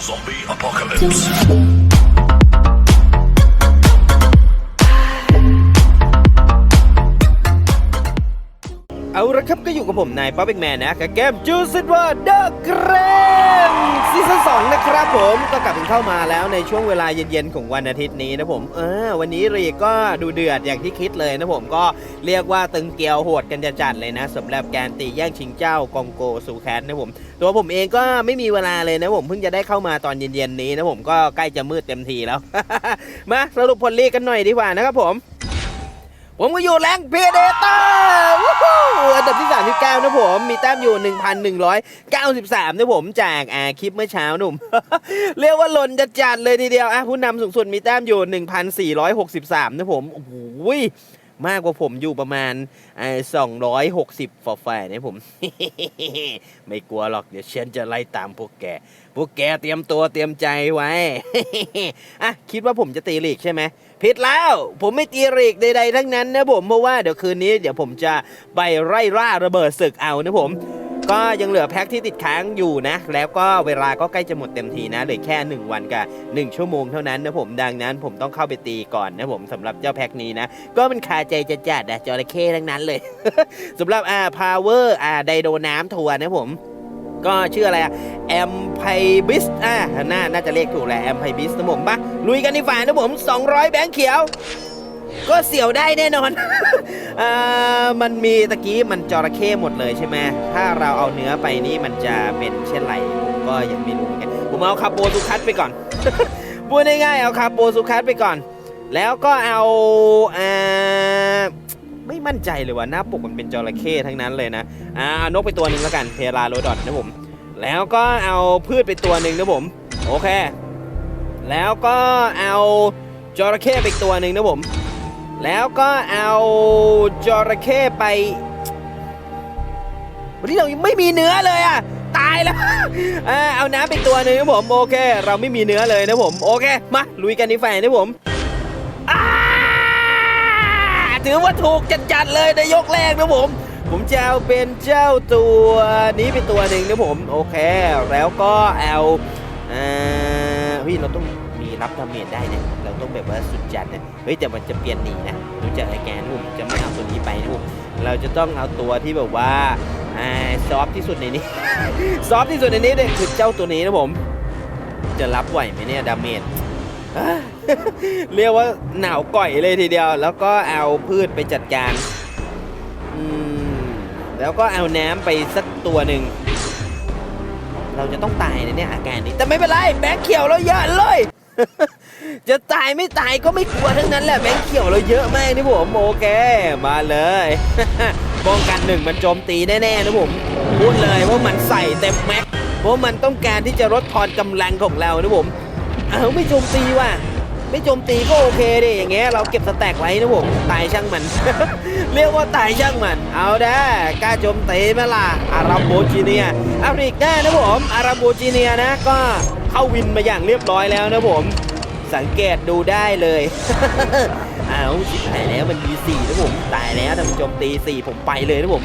Zombie apocalypse. เอาละครับก็อยู่กับผมนายป๊อปเอกแมนนะกับเกมจูซิ w ว่าเดอะเกรมซีซั่นสองนะครับผมก็กลับเข้ามาแล้วในช่วงเวลาเย็นๆของวันอาทิตย์นี้นะผมเออวันนี้รีก็ดูเดือดอย่างที่คิดเลยนะผมก็เรียกว่าตึงเกลียวโหดกันจะจัดเลยนะสำหรับการตีแย่งชิงเจ้ากองโกซูแคนนะผม ตัวผมเองก็ไม่มีเวลาเลยนะผมเพิ่งจะได้เข้ามาตอนเย็นๆนี้นะผมก็ใกล้จะมืดเต็มทีแล้วมาสรุปผลลีกกันหน่อยดีกว่านะครับผม ผมก็อยู่แรงเพเดเตอร์อันดับที่ 39 นะผม มีแต้มอยู่ 1,193 นะผมจากอาคลิปเมื่อเช้าหนุ่ม เรียกว่าหล่นจะจัดเลยทีเดียวอะผู้นำสูงสุดมีแต้มอยู่ 1,463 นะผม โอ้โหมากกว่าผมอยู่ประมาณสอ่า260ฟอร์ไฟนะผม ไม่กลัวหรอก เดี๋ยวฉันจะไล่ตามพวกแก พวกแกเตรียมตัวเตรียมใจไว้ อะ คิดว่าผมจะตีลีกใช่ไหม ผิดแล้ว ผมไม่ตีลีกใดๆทั้งนั้นนะผมเพราะว่าเดี๋ยวคืนนี้เดี๋ยวผมจะไปไล่ล่าระเบิดศึกเอานะผม ก็ยังเหลือแพ็คที่ติดค้างอยู่นะ แล้วก็เวลาก็ใกล้จะหมดเต็มทีนะเหลือแค่ 1 วันกับ1ชั่วโมงเท่านั้นนะผมดังนั้น ผมต้องเข้าไปตีก่อนนะผมสำหรับเจ้าแพ็คนี้นะ ก็มันคาใจจะจัดอะจระเข้ทั้งนั้นเลยสำหรับอ่าพาวเวอร์อ่าไดโดน้ำทัวร์นะผมก็ชื่ออะไรอะแอมไพบิสอ่าน่า น่าจะเรียกถูกแหละแอมไพบิสนะผมปะ ลุยกันในฝ่ายนะผม 200 แบงค์เขียว ก็เสี่ยวได้แน่นอน อ่ามันมีตะกี้มันจระเข้หมดเลยใช่ไหมถ้าเราเอาเนื้อไปนี่มันจะเป็นเช่นไรผมก็ยังไม่รู้เหมือนกันผมเอาคาโปสุคัตไปก่อนพูดง่ายๆเอาคาโปสุคัตไปก่อน แล้วก็เอาอ่าไม่มั่นใจเลยว่าหน้าปกมันเป็นจระเข้ทั้งนั้นเลยนะอ่าเอานกไปตัวหนึ่งแล้วกันเพลาโรดอทนะผมแล้วก็เอาพืชไปตัวหนึ่งนะผม โอเค แล้วก็เอาจระเข้ไปอีกตัวหนึ่งนะผม แล้วก็เอาจระเข้ไป วันนี้เรายังไม่มีเนื้อเลยอะตายแล้วอเอาน้ำไปตัวหนึ่งนะผมโอเค เราไม่มีเนื้อเลยนะผมโอเคมาลุยกันในแฟนนะผมถือว่าถูกจัดๆเลยในยกแรกนะผม ผมจะเอาเป็นเจ้าตัวนี้เป็นตัวหนึ่งนะผม โอเค แล้วก็เอาอ่าเฮ้ยเราต้อง รับดาเมจได้นะเราต้องแบบว่าสุดจัดนะเฮ้ยแต่มันจะเปลี่ยนหนีนะดูจากไอแกนผมจะไม่เอาตัวนี้ไปนะผมเราจะต้องเอาตัวที่แบบว่าอซอฟที่สุดในนี้ ซอฟที่สุดในนี้เนี่ยคือเจ้าตัวนี้นะผม จะรับไหวไหมเนี่ยดาเมจเรียกว่าหนาวก่อยเลยทีเดียว แล้วก็เอาพืชไปจัดการอืมแล้วก็เอาน้ำไปสักตัวหนึ่ง เราจะต้องตายในเนี่ยอาการนี้ แต่ไม่เป็นไร แบงค์เขียวเราเยอะเลย จะตายไม่ตายก็ไม่กลัวทั้งนั้นแหละแบงค์เขียวเราเยอะมากนี่ผมโอเค มาเลยป้องกันหนึ่งมันโจมตีแน่ๆนะผมพูดเลยว่ามันใส่เต็มแม็กเพราะมันต้องการที่จะลดทอนกำลังของเรานะผมเอาไม่โจมตีว่ะ ไม่โจมตีก็โอเคดิอย่างเงี้ยเราเก็บสแต็กไว้นะผมตายช่างมัน เรียกว่าตายช่างมัน เอาได้กล้าโจมตีไหมล่ะอาราโบจีเนียอาริกได้นะผมอาราโบจีเนียนะก็เข้าวินมาอย่างเรียบร้อยแล้วนะผม สังเกตดูได้เลยเอาชิบหายแล้วมันมีสี่นะผมตายแล้วถ้ามันโจมตีสี่ผมไปเลยนะผม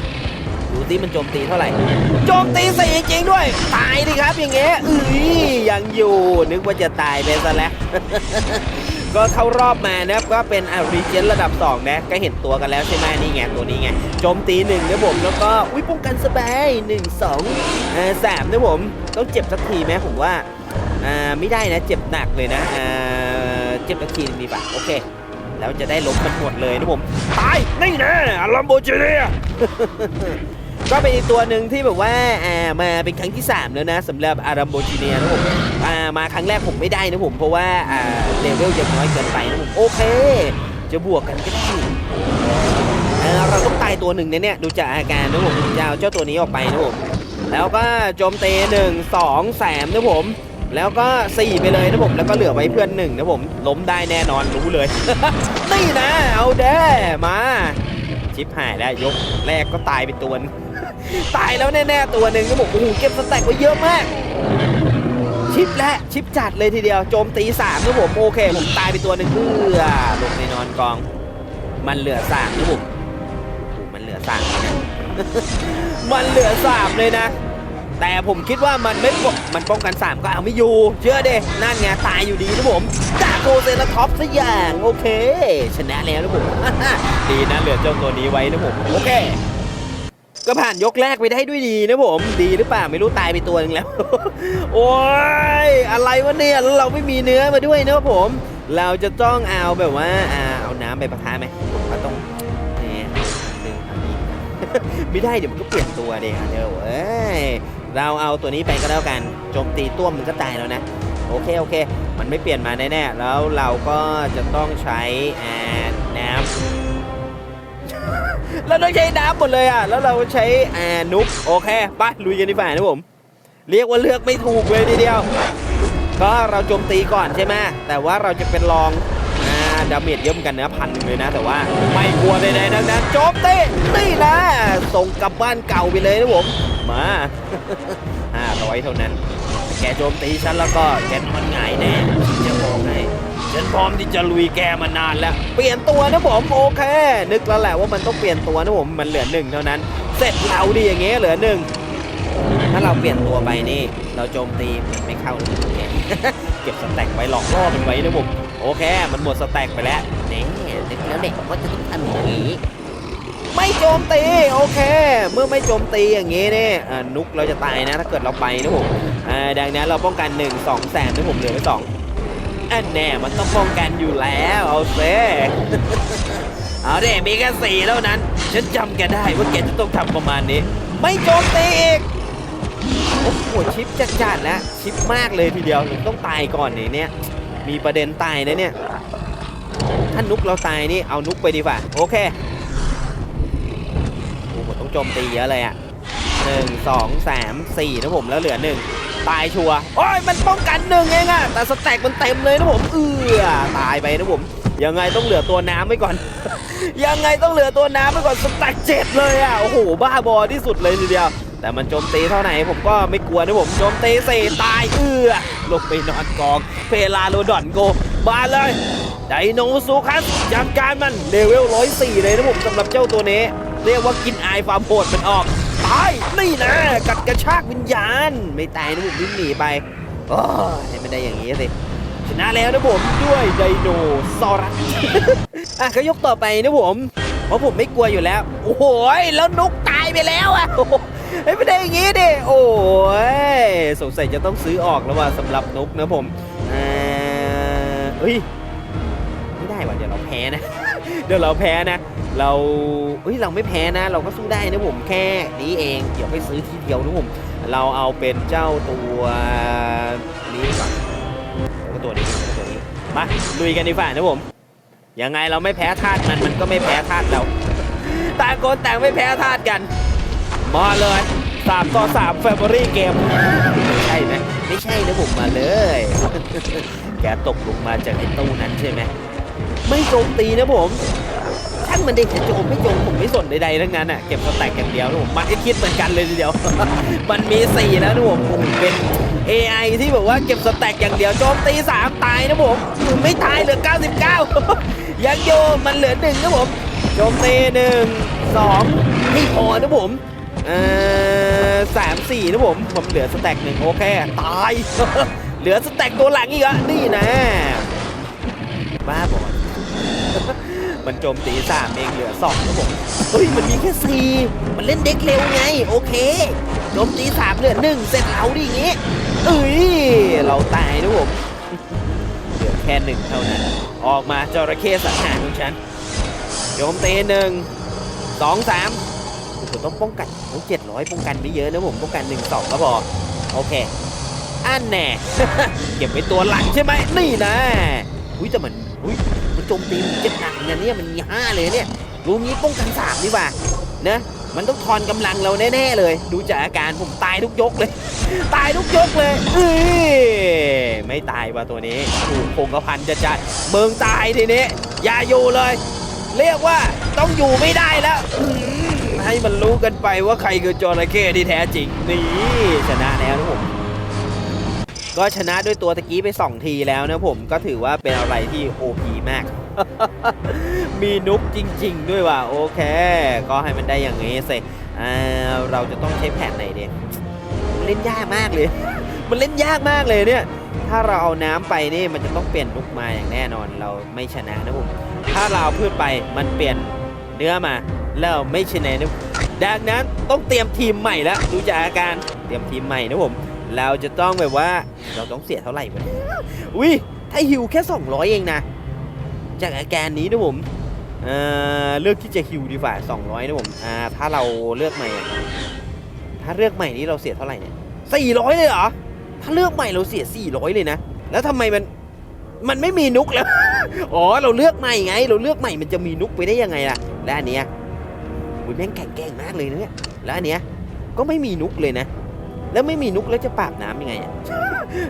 ดูสิมันโจมตีเท่าไหร่ โจมตีสี่จริงด้วย ตายดิครับอย่างเงี้ยอือยังอยู่ นึกว่าจะตายไปซะแล้ว ก็เข้ารอบมานะครับ ก็เป็นอารีเจนระดับ 2 นะ ก็เห็นตัวกันแล้วใช่ไหมนี่ไง ตัวนี้ไง โจมตีหนึ่งนะผม แล้วก็อุ้ยป้องกันสบายหนึ่งสองสามนะผม ต้องเจ็บสักทีไหมผมว่าอ่าไม่ได้นะ เจ็บหนักเลยนะอ่าเจ็บสักทีมีปะโอเคแล้วจะได้ล้มมันหมดเลยนะผม ตาย นี่นะลัมโบจีเนีย ก็เป็นอีกตัวหนึ่งที่แบบว่าอ่ามาเป็นครั้งที่ 3 แล้วนะสำหรับอารัมโบจีเนียนะผมอ่ามาครั้งแรกผมไม่ได้นะผมเพราะว่าอ่าเลเวลยังน้อยเกินไปนะผมโอเค จะบวกกันก็ได้อ่าเราต้องตายตัวหนึ่งนะเนี่ยดูจากอาการนะผมจะเอาเจ้าตัวนี้ออกไปนะผมแล้วก็โจมตีหนึ่งสองสามนะผมแล้วก็ 4 ไปเลยนะผม แล้วก็เหลือไว้เพื่อนหนึ่งนะผม ล้มได้แน่นอนรู้เลย นี่นะ เอาเด้มา ชิปหายแล้วยกแรกก็ตายไปตัวนึง ตายแล้วแน่ๆตัวหนึ่งก็บอกโอ้โหเก็บสแต็กไว้เยอะมาก ชิปและชิปจัดเลยทีเดียวโจมตีสามนะผมโอเค ผมตายไปตัวหนึ่งเพื่อลงในนอนกอง มันเหลือสามนะผมมันเหลือสามนะมันเหลือสามเลยนะแต่ผมคิดว่ามันไม่ปกมันป้องกัน 3 ก็เอาไม่อยู่ เชื่อเด้นั่นไงตายอยู่ดีนะผมจากโกเซราท็อปซะอย่าง โอเค ชนะแล้วนะผม ดีนะเหลือเจ้าตัวนี้ไว้นะผม โอเค ก็ผ่านยกแรกไปได้ด้วยดีนะผม ดีหรือเปล่าไม่รู้ตายไปตัวหนึงแล้ว โอ้ยอะไรวะเนี่ยแล้วเราไม่มีเนื้อมาด้วยนะผม เราจะต้องเอาแบบว่าเอาน้ำไปประทานไหมผมก็ต้องเนี่ยหนึ่งอันนี้ไม่ได้เดี๋ยวมันก็เปลี่ยนตัวเด็กเดี๋ยวเอ้ยเราเอาตัวนี้ไปก็แล้วกันโจมตีต้วมมันก็ตายแล้วนะโอเคโอเค มันไม่เปลี่ยนมาแน่ๆแล้วเราก็จะต้องใช้น้ำ เราต้องใช้น้ำหมดเลยอะ แล้วเราใช้แอนุกโอเคไปลุยกันดีกว่านะผม เรียกว่าเลือกไม่ถูกเลยทีเดียว ก็เราโจมตีก่อนใช่ไหมแต่ว่าเราจะเป็นรองอ่าดาเมจเยอะเหมือนกันนะพันหนึ่งเลยนะ แต่ว่าไม่กลัวใดๆทั้งนั้นโจมตีนี่นะ ส่งกลับบ้านเก่าไปเลยนะผม มาห้าร้อยเท่านั้น แกโจมตีฉันแล้วก็แกนอนหงายแน่ฉันจะบอกให้ ฉันพร้อมที่จะลุยแกมานานแล้ว เปลี่ยนตัวนะผมโอเค นึกแล้วแหละว่ามันต้องเปลี่ยนตัวนะผมมันเหลือหนึ่งเท่านั้น เสร็จเราดีอย่างเงี้ยเหลือหนึ่งถ้าเราเปลี่ยนตัวไปนี่ เราโจมตีมันไม่เข้าเลยแกเก็บสแต็กไว้หลอกล่อมันไว้นะผมโอเค มันหมดสแต็กไปแล้วนี่นึกแล้วเด็กว่าจะต้องทำอย่างนี้ไม่โจมตีโอเค เมื่อไม่โจมตีอย่างงี้เนี่ยนุกเราจะตายนะถ้าเกิดเราไปนะผมดังนั้นเราป้องกัน 1 2แสนนะผมเหลือไว้2 อันแน่มันต้องป้องกันอยู่แล้วเอาเซเอาเด็มีแค่สี่เท่านั้น ฉันจำแกได้ว่าแกจะต้องทำประมาณนี้ ไม่โจมตีอีกโอ้โหชิปจัดจัดๆแล้วชิปมากเลยทีเดียวต้องตายก่อนเนี่ยมีประเด็นตายนะเนี่ยถ้านุกเราตายนี่เอานุกไปดีกว่าโอเคโอ้โหต้องโจมตีเยอะเลยอะหนึ่งสองสามสี่นะผมแล้วเหลือหนึ่ง ตายชัวโอ้ยมันป้องกันหนึ่งเองอะแต่สแต็กมันเต็มเลยนะผมเอือตายไปนะผม ยังไงต้องเหลือตัวน้ำไว้ก่อน ยังไงต้องเหลือตัวน้ำไว้ก่อนสแต็กเจ็ดเลยอะโอ้โหบ้าบอที่สุดเลยทีเดียว แต่มันโจมตีเท่าไหร่ผมก็ไม่กลัวนะผมโจมตีเสี่ตายเอือลงไปนอนกองเพลาโลดอนโกมาเลยไดโนซูคัสจัดการมันเลเวล104เลยนะผมสำหรับเจ้าตัวนี้ เรียกว่ากินอายความโหดมันออกาย นี่นะกัดกระชากวิญญาณ ไม่ตายนะผมวิ่งหนีไปโอ้ยให้มันได้อย่างนี้สิชนะแล้วนะผมด้วยไดโนซอรัสอะก็ยกต่อไปนะผมเพราะผมไม่กลัวอยู่แล้ว โอ้โหยแล้วนุกตายไปแล้วอะเฮ้ยไม่ได้อย่างงี้ดิโอ้ยสงสัยจะต้องซื้อออกแล้วว่าสำหรับนุกนะผมอ่าเฮ้ยไม่ได้ว่ะเดี๋ยวเราแพ้นะ เดี๋ยวเราแพ้นะ เราเฮ้ยเราไม่แพ้นะ เราก็สู้ได้นะผมแค่นี้เองเดี๋ยวไปซื้อทีเดียวนะผมเราเอาเป็นเจ้าตัวนี้ก่อนก็ตัวนี้ก็ตัวนี้มาลุยกันดีกว่านะผมยังไงเราไม่แพ้ธาตุมันมันก็ไม่แพ้ธาตุเราต่างคนต่างไม่แพ้ธาตุกันมาเลยสามต่อสามแฟมิลี่เกมใช่ไหมไม่ใช่นะผมมาเลย แกตกลงมาจากไอ้ตู้นั้นใช่ไหม ไม่โจมตีนะผมช่างมันเด็กจะโจมไม่โจมผมไม่สนใดๆทั้งนั้นอะเก็บสแต็กอย่างเดียวนะผมมันก็คิดเหมือนกันเลยทีเดียว มันมีสี่แล้วนะผมผมเป็น AI ที่แบบว่าเก็บสแต็กอย่างเดียวโจมตีสามตายนะผมผมไม่ตายเหลือ 99 ยังโยมันเหลือหนึ่งนะผมโจมตีหนึ่งสองไม่พอนะผมเอ่อสามสี่นะผมผมเหลือสแต็กหนึ่งโอเคตาย เหลือสแต็กตัวหลังอีกอะนี่นะบ้าบอ มันโจมตีสามเองเหลือสองครับผมเฮ้ยมันมีแค่สี่มันเล่นเด็กเร็วไง โอเคโจมตีสามเหลือหนึ่งเสร็จเราดิอย่างงี้เอ้ยเราตายนะผมเหลือแค่หนึ่งเท่านั้น ออกมาจระเข้สังหารของฉันโจมตีหนึ่งสองสามโอ้โหต้องป้องกันโอ้เจ็ดร้อยป้องกันไม่เยอะนะผมป้องกันหนึ่งสองก็พอโอเคอันแน่เก็บไว้ตัวหลังใช่ไหมนี่นะอุ้ยแต่มันอุ้ย โจมตีมันเจ็บหนักนะเนี่ยมันมีห้าเลยเนี่ยรู้งี้ป้องกันสามดีกว่านะมันต้องทอนกำลังเราแน่ๆเลย ดูจากอาการผมตายทุกยกเลย ตายทุกยกเลยเอ้ยไม่ตายว่ะตัวนี้ถูกคงกระพันจะจัดเมืองตายทีนี้อย่าอยู่เลย เรียกว่าต้องอยู่ไม่ได้แล้วให้มันรู้กันไปว่าใครคือจอระเข้ที่แท้จริงนี่ชนะแล้วนะผม ก็ชนะด้วยตัวตะกี้ไป 2 ทีแล้วนะผมก็ถือว่าเป็นอะไรที่ OP มาก มีนุกจริง ๆ ด้วยว่ะโอเค ก็ให้มันได้อย่างนี้สิเราจะต้องใช้แผนไหนเดีอืเล่นยากมากเลย มันเล่นยากมากเลยเนี่ย ถ้าเราเอาน้ำไปนี่มันจะต้องเปลี่ยนลุกมาอย่างแน่นอนเราไม่ชนะนะผมถ้าเราพืชไปมันเปลี่ยนเนื้อมาแล้วไม่ชนะนะดังนั้นต้องเตรียมทีมใหม่แล้วดูจากอาการเตรียมทีมใหม่นะผม เราจะต้องแบบว่าเราต้องเสียเท่าไหร่วะอุ้ยถ้าฮิวแค่ 200 เองนะ จากอาการนี้นะผมเออเลือกที่จะฮิวดีกว่า200 นะผมอ่าถ้าเราเลือกใหม่ ถ้าเลือกใหม่นี้เราเสียเท่าไหร่เนี่ย400 เลยเหรอ ถ้าเลือกใหม่เราเสีย 400 เลยนะ แล้วทำไมมัน มันไม่มีนุกแล้ว อ๋อ เราเลือกใหม่ไง เราเลือกใหม่มันจะมีนุกไปได้ยังไงล่ะ และอันเนี้ยอุ้ยแม่งแข็งแกร่งมากเลยนะเนี่ย แล้วอันเนี้ยก็ไม่มีนุกเลยนะ แล้วไม่มีนุกแล้วจะปราบน้ำยังไงอะ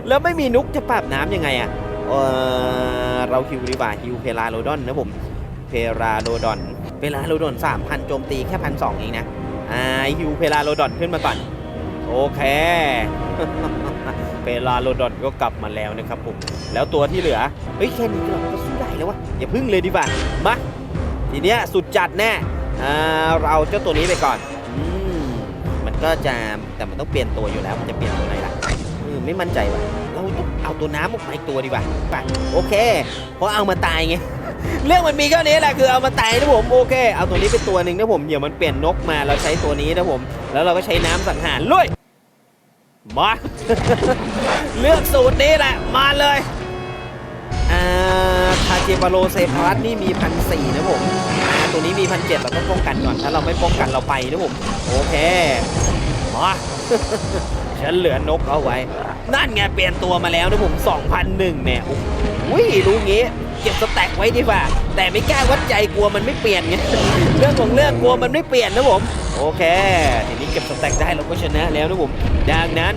แล้วไม่มีนุกจะปราบน้ำยังไงอะ เออเราฮิวดีกว่าฮิวเพลาโรดอนนะผม เพลาโรดอน เพลาโรดอน3,000โจมตีแค่พันสองเองนะ อ่าฮิวเพลาโรดอนขึ้นมาก่อน โอเคเปลาโลดอนก็กลับมาแล้วนะครับผม แล้วตัวที่เหลือ เฮ้ยแค่นี้เราก็สู้ได้แล้ววะ อย่าพึ่งเลยดีกว่า มา ทีเนี้ยสุดจัดแน่ อ่า เราเจ้าตัวนี้ไปก่อน ก็จะแต่มันต้องเปลี่ยนตัวอยู่แล้วมันจะเปลี่ยนตัวอะไรล่ะเออไม่มั่นใจว่ะเราต้องเอาตัวน้ำออกมาอีกตัวดีกว่าไปโอเค เพราะเอามาตายไงเรื่องมันมีแค่นี้แหละคือเอามาตายนะผมโอเค เอาตัวนี้เป็นตัวหนึ่งนะผมเดี๋ยวมันเปลี่ยนนกมาเราใช้ตัวนี้นะผม แล้วเราก็ใช้น้ำสังหารลุยมาเลือกสูตรนี้แหละมาเลยอ่า เจบาโลเซพารัสนี่มีพันสี่นะผม ตัวนี้มีพันเจ็ดเราต้องป้องกันก่อน ถ้าเราไม่ป้องกันเราไปนะผม โอเค มาฉันเหลือนกเอาไว้ นั่นไงเปลี่ยนตัวมาแล้วนะผม2,001เนี่ยโอ้โหรู้งี้ เก็บสแต็กไว้ดีกว่า แต่ไม่กล้าวัดใจกลัวมันไม่เปลี่ยนไงเรื่องของเรื่องกลัวมันไม่เปลี่ยนนะผม โอเคทีนี้เก็บสแต็กได้เราก็ชนะแล้วนะผม ดังนั้น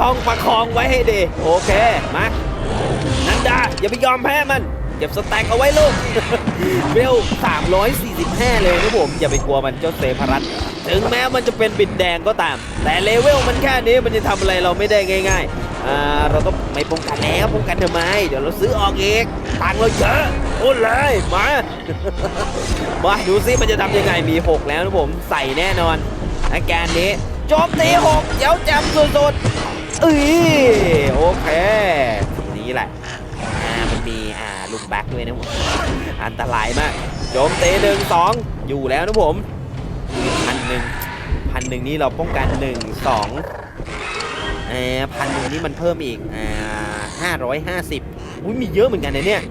ต้องประคองไว้ให้ดี โอเค มานันดาอย่าไปยอมแพ้มัน เก็บสแต็กเอาไว้ลูกเวล345 เลยนะผม อย่าไปกลัวมันเจ้าเซพรัตถึงแม้มันจะเป็นบิดแดงก็ตาม แต่เลเวลมันแค่นี้มันจะทำอะไรเราไม่ได้ง่ายๆอ่าเราต้องไม่ป้องกันแล้วป้องกันทำไม เดี๋ยวเราซื้อออกเอีกตังเราเยอะโอ้เลยมามาดูซิมันจะทำยังไงมี 6 แล้วนะผมใส่แน่นอนอาการนี้จมตี6เจ้าจำสุดๆเอ้ยโอเค นี้แหละ อ่าลุมแบ็กด้วยนะผมอันตรายมากโจมเตีหนึ่งสองอยู่แล้วนะผมพันหนึ่งพันหนึ่งนี่เราป้องกันหนึ่งสองเอพันหนึ่งนี่มันเพิ่มอีกห้าร้อยห้าสิบอุ้ยมีเยอะเหมือนกันนะเนี่ย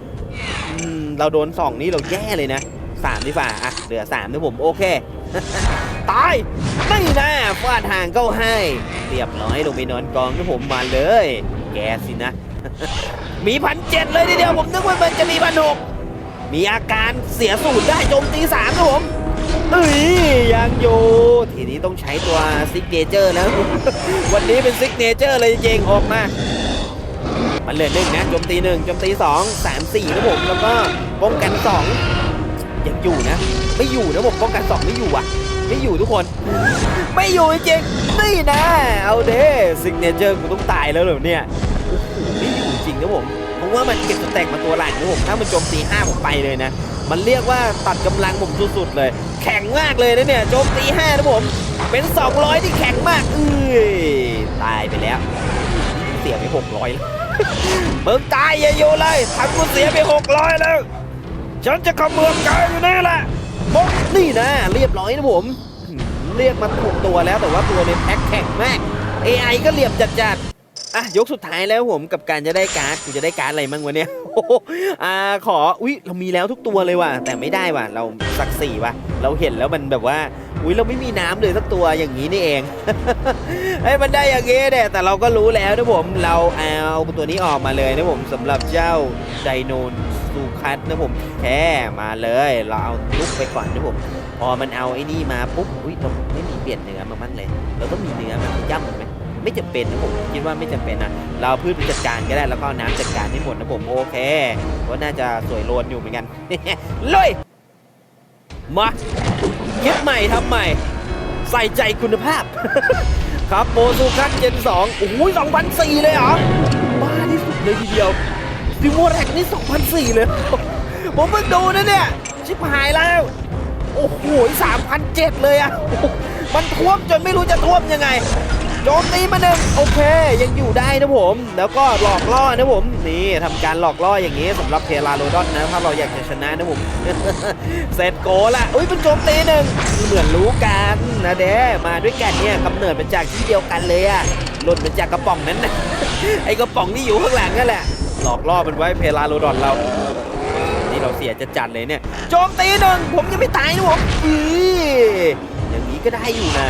เราโดนสองนี่เราแย่เลยนะสามดีกว่าอะเหลือสามนะผมโอเคตายไม่น่าฟาดห่างเข้าให้ เรียบร้อยลงไปนอนกองนะผมมาเลย แกสินะ มีพันเจ็ดเลยทีเดียวผมนึกว่ามันจะมีพันหกมีอาการเสียสูตรได้โจมตีสามนะผมเอ้ยยังอยู่ทีนี้ต้องใช้ตัวซิกเนเจอร์แล้ว วันนี้เป็นซิกเนเจอร์เลยจริงออกมามันเหลือหนึ่งนะโจมตีหนึ่งโจมตีสองสามสี่นะผมแล้วก็ป้องกันสองยังอยู่นะ ไม่อยู่นะผมป้องกันสองไม่อยู่อะ ไม่อยู่ทุกคน ไม่อยู่จริงนี่นะ เอาเด้ซิกเนเจอร์กูต้องตายแล้วเหรอเนี่ย ริงนะผมเพราะว่ามันเก็บสแต็กมาตัวหลังนะผมถ้ามันโจมตีห้าผมไปเลยนะ มันเรียกว่าตัดกำลังผมสุดๆเลย แข็งมากเลยนะเนี่ยโจมตีห้านะผมเป็น 200 ที่แข็งมากเอ้ยตายไปแล้ว เสียไป600แล้วมึงตายอย่าอยู่เลยทำกูเสียไป600แล้วฉันจะขมือบกายอยู่นี่แหละบอกนี่นะ เรียบร้อยนะผมหืมเรียกมาถูกตัวแล้วแต่ว่าตัวในแพ็คแข็งมาก AI ก็เหลี่ยมจัดๆ อะยกสุดท้ายแล้วผมกับการจะได้การ์ดกูจะได้การ์ดอะไรมั่งวะเนี่ยอ่าขออุ้ยเรามีแล้วทุกตัวเลยว่ะแต่ไม่ได้ว่ะเราสักสี่ว่ะ เราเห็นแล้วมันแบบว่าอุ้ยเราไม่มีน้ำเลยสักตัวอย่างนี้นี่เองเฮ้มันได้อย่างงี้เนี่ยแต่เราก็รู้แล้วนะผมเราเอาตัวนี้ออกมาเลยนะผมสำหรับเจ้าไดโนซูคัสนะผมแค่มาเลย เราเอาลุกไปก่อนนะผมพอมันเอาไอ้นี่มาปุ๊บอุ้ยเราไม่มีเปลี่ยนเนื้อมามั่งเลย เราต้องมีเนื้อมันย่ำมันไหม ไม่จำเป็นนะผมคิดว่าไม่จำเป็นนะเราพืชไปจัดการก็ได้แล้วก็น้ำจัดการให้หมดนะผมโอเคก็น่าจะสวยโลนอยู่เหมือนกันลุยมาคิดใหม่ทำใหม่ ใส่ใจคุณภาพ ครับโบซูคัสเจน2โอ้โหสองพันสี่เลยเหรอบ้าที่สุดเลยทีเดียวซิโมแรกนี่สองพันสี่เลย ผมเพิ่งดูนะเนี่ย ชิบหายแล้ว โอ้โหสามพันเจ็ดเลยอะมันท่วมจนไม่รู้จะท่วมยังไง โจมตีมาหนึ่งโอเค ยังอยู่ได้นะผม แล้วก็หลอกล่อนะผมนี่ทำการหลอกล่ออย่างนี้สำหรับเพลาโรดอนนะถ้าเราอยากจะชนะนะผมเสร็จโกละอุ้ยเป็นโจมตีหนึ่งเหมือนรู้กันนะเด้มาด้วยกันเนี่ยกำเนิดมาจากที่เดียวกันเลยอะหล่นมาจากกระป๋องนั้นนะไอ้กระป๋องที่อยู่ข้างหลังนั่นแหละ หลอกล่อมันไว้เพลาโรดอนเรานี่เราเสียจะจัดเลยเนี่ยโจมตีหนึ่งผมยังไม่ตายนะผมอืออย่างนี้ก็ได้อยู่นะ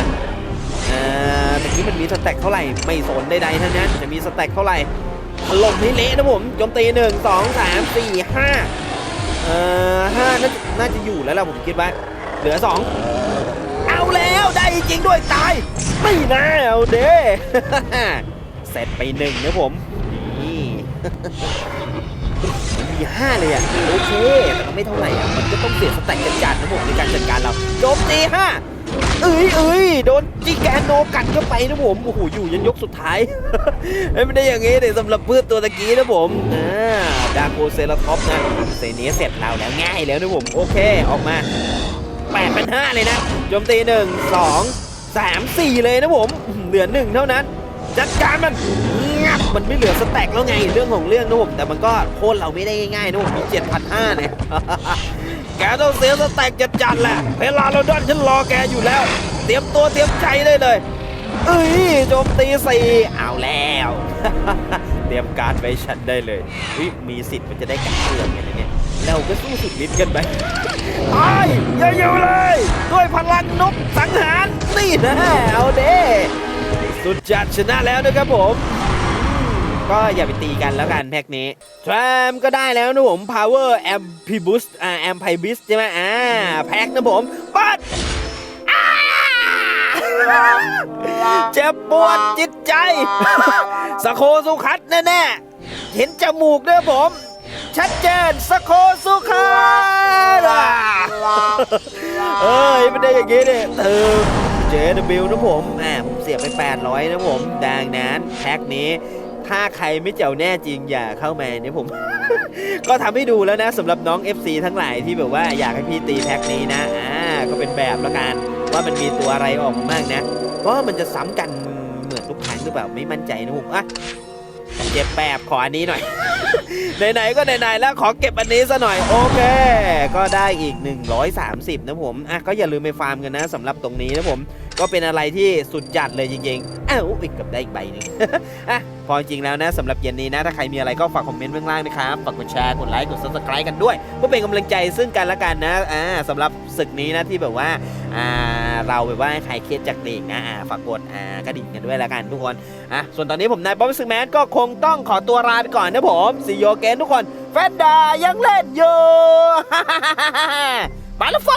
ตะกี้มันมีสแต็กเท่าไหร่ ไม่สนใดๆทั้งนั้นจะมีสแต็กเท่าไหร่ถล่มให้เละนะผมโจมตีหนึ่งสองสามสี่ห้าเอ่อห้าน่าจะอยู่แล้วล่ะผมคิดว่าเหลือสองเอาแล้วได้จริงด้วยตาย ไม่น่าเอาเด้เสร็จไปหนึ่งนะผม นี่มันมีห้าเลยอะโอเคแต่ก็ไม่เท่าไหร่อะมันก็ต้องเสียสแต็กจัดการนะผมในการจัดการเราโจมตีห้า เอ้ยเอ้ยโดนจีแกนโนกัดเข้าไปนะผมโอ้โหอยู่ยันยกสุดท้ายเอ้ยไม่ได้อย่างงี้เลยสำหรับพืชตัวตะกี้นะผมอ่าดาโกเซราท็อปนะเซเนียเสร็จเราแล้วง่ายแล้วนะผมโอเคออกมาแปดเป็นห้าเลยนะโจมตีหนึ่งสองสามสี่เลยนะผมเหลือหนึ่งเท่านั้น จัดการมันงับมันไม่เหลือสแต็กแล้วไงเรื่องของเรื่องนะผมแต่มันก็โค่นเราไม่ได้ง่ายๆนะผมมีเจ็ดพันห้าเนี่ย แกต้องเสียสแต็กจัดจัดๆแหละ เวลาเราดอนฉันรอแกอยู่แล้ว เตรียมตัวเตรียมใจได้เลย เอ้ยโจมตีสี่เอาแล้ว เตรียมการไว้ฉันได้เลยเฮ้ยมีสิทธิ์มันจะได้การเตือนกันเนี่ยเราก็สู้สุดฤทธิ์กันไปไอ้ยอย่าอยู่เลย ด้วยพลังนกสังหารนี่นะเอาเด้สุดจัดชนะแล้วนะครับผม ก็อย่าไปตีกันแล้วกันแพ็กนี้ทรมก็ได้แล้วนะผม power amp boost อ่า amp boost ใช่ไหมอ่าแพ็กนะผมปัดอ้าเจ็บปวดจิตใจ สโคสุคัตแน่ๆ เห็นจมูกด้วยผม ชัดเจนสโคสุคัตเอ้ยไม่ได้อย่างงี้เนี่ยเติม JW นะผมแหมผมเสียไป 800 นะผม ดังนั้นแพ็คนี้ ถ้าใครไม่เจ้าแน่จริงอย่าเข้ามาเนี่ยผม ก็ทำให้ดูแล้วนะสำหรับน้อง FC ทั้งหลายที่แบบว่าอยากให้พี่ตีแพ็คนี้นะอ่าก็เป็นแบบละกันว่ามันมีตัวอะไรออกมาบ้างนะเพราะว่ามันจะซ้ำกันเหมือนทุกครั้งหรือเปล่าไม่มั่นใจนะผมอะเจ็บแปบขออันนี้หน่อย ไหนๆก็ไหนๆแล้วขอเก็บอันนี้ซะหน่อยโอเค ก็ได้อีก 130 นะผมอะก็อย่าลืมไปฟาร์มกันนะสำหรับตรงนี้นะผม ก็เป็นอะไรที่สุดจัดเลยจริงๆอ้าวอีกกับได้อีกใบหนึงอะพอจริงๆแล้วนะสำหรับเย็นนี้นะ ถ้าใครมีอะไรก็ฝากคอมเมนต์ไว้ข้างล่างนะครับฝากกดแชร์กดไลค์กด subscribe กันด้วยเพื่อเป็นกำลังใจซึ่งกันและกันนะอ่าสำหรับศึกนี้นะที่แบบว่าอ่าเราแบบว่าให้ใครเครียดจากเด็กนะอ่าฝากกดอ่ากระดิ่งกันด้วยละกันทุกคนอะส่วนตอนนี้ผมนายบ๊อบสึกแมนก็คงต้องขอตัวลาไปก่อนนะผมซีโยเกนทุกคนแฟนดายังเล่นอยู่ ไปแล้วไฟ